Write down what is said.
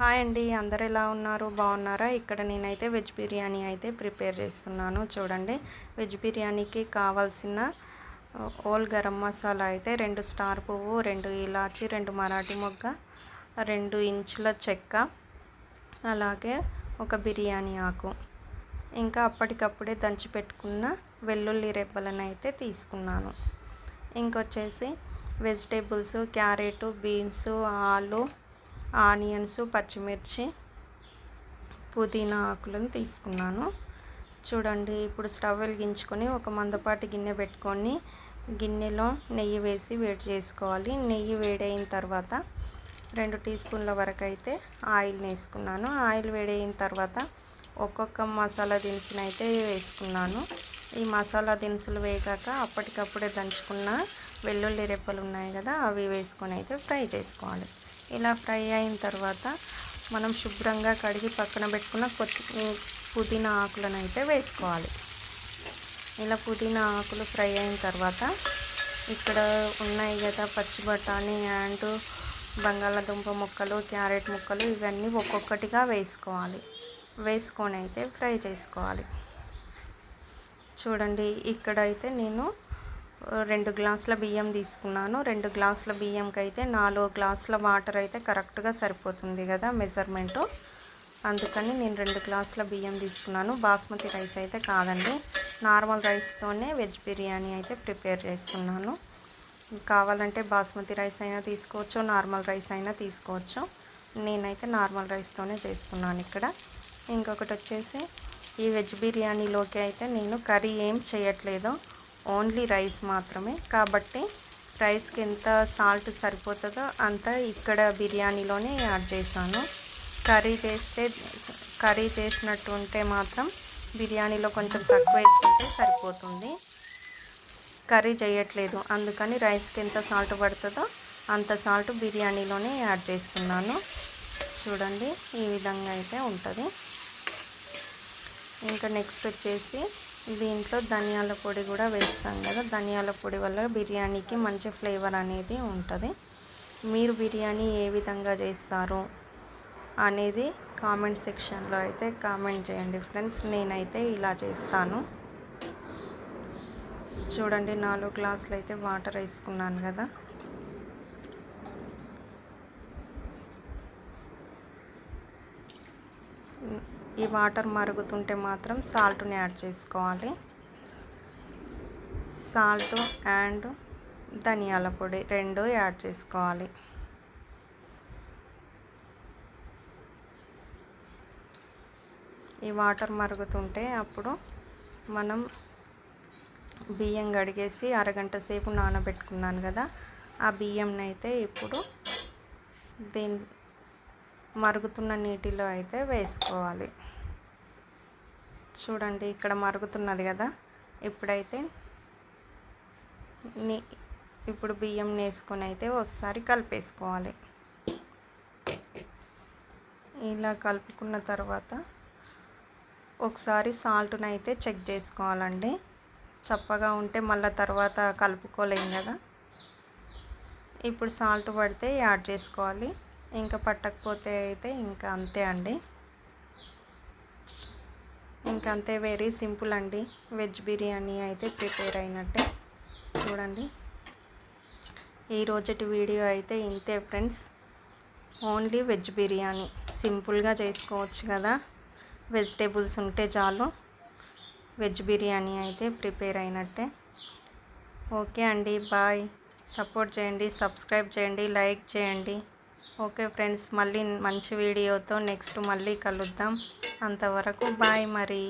Hi అండి అందరు ఎలా ఉన్నారు? బాగున్నారా? ఇక్కడ నేనైతే వెజ్ బిర్యానీ అయితే ప్రిపేర్ చేస్తున్నాను. చూడండి వెజ్ బిర్యానీకి కావాల్సిన ఓల్ గరం మసాలా అయితే రెండు స్టార్ పువ్వు రెండు ఇలాచి రెండు మరాఠీ మొగ్గ రెండు ఇంచుల చెక్క అలాగే ఒక బిర్యానీ ఆకు. ఇంకా అప్పటికప్పుడే దంచి పెట్టుకున్న వెల్లుల్లి రెబ్బలను అయితే తీసుకున్నాను. ఇంకొచ్చేసి వెజిటేబుల్స్ క్యారెట్ బీన్స్ ఆలు ఆనియన్స్ పచ్చిమిర్చి పుదీనా ఆకులను తీసుకున్నాను. చూడండి ఇప్పుడు స్టవ్ వెలిగించుకొని ఒక మందపాటి గిన్నె పెట్టుకొని గిన్నెలో నెయ్యి వేసి వేడి చేసుకోవాలి. నెయ్యి వేడైన తర్వాత రెండు టీ స్పూన్ల వరకు అయితే ఆయిల్ని వేసుకున్నాను. ఆయిల్ వేడైన తర్వాత ఒక్కొక్క మసాలా దినుసును అయితే వేసుకున్నాను. ఈ మసాలా దినుసులు వేగాక అప్పటికప్పుడే దంచుకున్న వెల్లుల్లి రెప్పలు ఉన్నాయి కదా అవి వేసుకొని అయితే ఫ్రై చేసుకోవాలి. ఇలా ఫ్రై అయిన తర్వాత మనం శుభ్రంగా కడిగి పక్కన పెట్టుకున్న కొత్తి పుదీనా ఆకులను అయితే వేసుకోవాలి. ఇలా పుదీనా ఆకులు ఫ్రై అయిన తర్వాత ఇక్కడ ఉన్నాయి కదా పచ్చి బఠానీ అండ్ బంగాళాదుంప ముక్కలు క్యారెట్ ముక్కలు ఇవన్నీ ఒక్కొక్కటిగా వేసుకోవాలి. వేసుకొని అయితే ఫ్రై చేసుకోవాలి. చూడండి ఇక్కడైతే నేను రెండు గ్లాసుల బియ్యం తీసుకున్నాను. రెండు గ్లాసుల బియ్యంకి అయితే నాలుగు గ్లాసుల వాటర్ అయితే కరెక్ట్గా సరిపోతుంది కదా మెజర్మెంటు. అందుకని నేను రెండు గ్లాసుల బియ్యం తీసుకున్నాను. బాస్మతి రైస్ అయితే కాదండి. నార్మల్ రైస్తోనే వెజ్ బిర్యానీ అయితే ప్రిపేర్ చేస్తున్నాను. కావాలంటే బాస్మతి రైస్ అయినా తీసుకోవచ్చు నార్మల్ రైస్ అయినా తీసుకోవచ్చు. నేనైతే నార్మల్ రైస్తోనే చేస్తున్నాను ఇక్కడ. ఇంకొకటి వచ్చేసి ఈ వెజ్ బిర్యానీలోకి అయితే నేను కర్రీ ఏం చేయట్లేదు. ఓన్లీ రైస్ మాత్రమే. కాబట్టి రైస్కి ఎంత సాల్ట్ సరిపోతుందో అంత ఇక్కడ బిర్యానీలోనే యాడ్ చేశాను. కర్రీ చేస్తే కర్రీ చేసినట్టు ఉంటే మాత్రం బిర్యానీలో కొంచెం తక్కువ వేసుకుంటే సరిపోతుంది. కర్రీ చేయట్లేదు. అందుకని రైస్కి ఎంత సాల్ట్ పడుతుందో అంత సాల్ట్ బిర్యానీలోనే యాడ్ చేస్తున్నాను. చూడండి ఈ విధంగా అయితే ఉంటుంది. ఇంకా నెక్స్ట్ వచ్చేసి దీంట్లో ధనియాల పొడి కూడా వేస్తాం కదా. ధనియాల పొడి వల్ల బిర్యానీకి మంచి ఫ్లేవర్ అనేది ఉంటుంది. మీరు బిర్యానీ ఏ విధంగా చేస్తారు అనేది కామెంట్ సెక్షన్లో అయితే కామెంట్ చేయండి ఫ్రెండ్స్. నేనైతే ఇలా చేస్తాను. చూడండి నాలుగు గ్లాసులు అయితే వాటర్ వేసుకున్నాను కదా. ఈ వాటర్ మరుగుతుంటే మాత్రం సాల్ట్ని యాడ్ చేసుకోవాలి. సాల్ట్ అండ్ ధనియాల పొడి రెండు యాడ్ చేసుకోవాలి. ఈ వాటర్ మరుగుతుంటే అప్పుడు మనం బియ్యం కడిగేసి అరగంట సేపు నానబెట్టుకున్నాను కదా ఆ బియ్యంని అయితే ఇప్పుడు దీని మరుగుతున్న నీటిలో అయితే వేసుకోవాలి. చూడండి ఇక్కడ మరుగుతున్నది కదా. ఇప్పుడైతే నీ ఇప్పుడు బియ్యం వేసుకొని అయితే ఒకసారి కలిపేసుకోవాలి. ఇలా కలుపుకున్న తర్వాత ఒకసారి సాల్ట్ని అయితే చెక్ చేసుకోవాలండి. చప్పగా ఉంటే మళ్ళీ తర్వాత కలుపుకోలేం కదా. ఇప్పుడు సాల్ట్ పడితే యాడ్ చేసుకోవాలి. ఇంకా పట్టకపోతే అయితే ఇంకా అంతే అండి. ఇంకా అంతే వెరీ సింపుల్ అండి. వెజ్ బిర్యానీ అయితే ప్రిపేర్ అయినట్టే. చూడండి. ఈ రోజటి వీడియో అయితే ఇంతే ఫ్రెండ్స్ ఓన్లీ వెజ్ బిర్యానీ. సింపుల్గా చేసుకోవచ్చు కదా. వెజిటేబుల్స్ ఉంటే చాలు. వెజ్ బిర్యానీ అయితే ప్రిపేర్ అయినట్టే. ఓకే అండి బాయ్ సపోర్ట్ చేయండి సబ్స్క్రైబ్ చేయండి లైక్ చేయండి. ఓకే ఫ్రెండ్స్ మళ్ళీ మంచి వీడియోతో నెక్స్ట్ మళ్ళీ కలుద్దాం. అంతవరకు బాయ్ మరి.